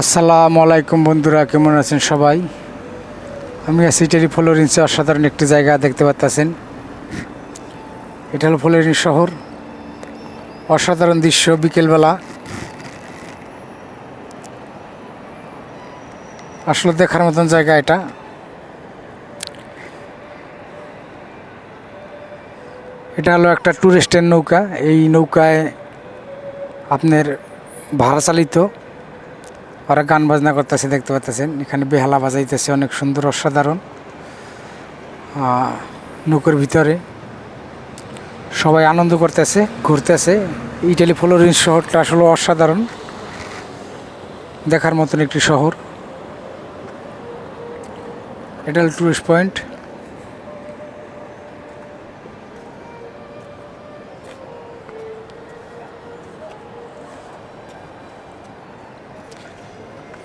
আসসালামু আলাইকুম বন্ধুরা, কেমন আছেন সবাই? আমি আছি টেরি ফ্লোরেন্সে, অসাধারণ একটি জায়গা দেখতে পাচ্ছেন এটা হলো ফ্লোরেন্স শহর। অসাধারণ দৃশ্য বিকেলবেলা। আসলে দেখার মতন জায়গা এটা। এটা হলো একটা ট্যুরিস্টের নৌকা। এই নৌকায় আপনার ভাড়া চালিত। ওরা গান বাজনা করতেছে, দেখতে পাচ্ছেন এখানে বেহালা বাজাইতেছে, অনেক সুন্দর, অসাধারণ। নৌকোর ভিতরে সবাই আনন্দ করতেছে, ঘুরতেছে। ইটালি ফ্লোরিন শহরটা আসলে অসাধারণ। দেখার মতন একটি শহর। এটা টুরিস্ট পয়েন্ট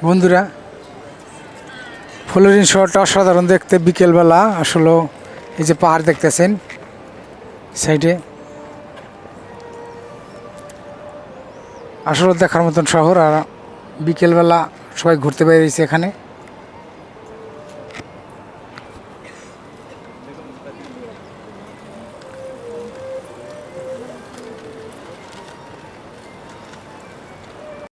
বন্ধুরা ফ্লোরিন শহরটা অসাধারণ দেখতে বিকেলবেলা। আসলে এই যে পাহাড় দেখতেছেন, সাইডে। আসলে দেখার মতন শহর আর বিকেলবেলা সবাই ঘুরতে বেরিয়েছে এখানে।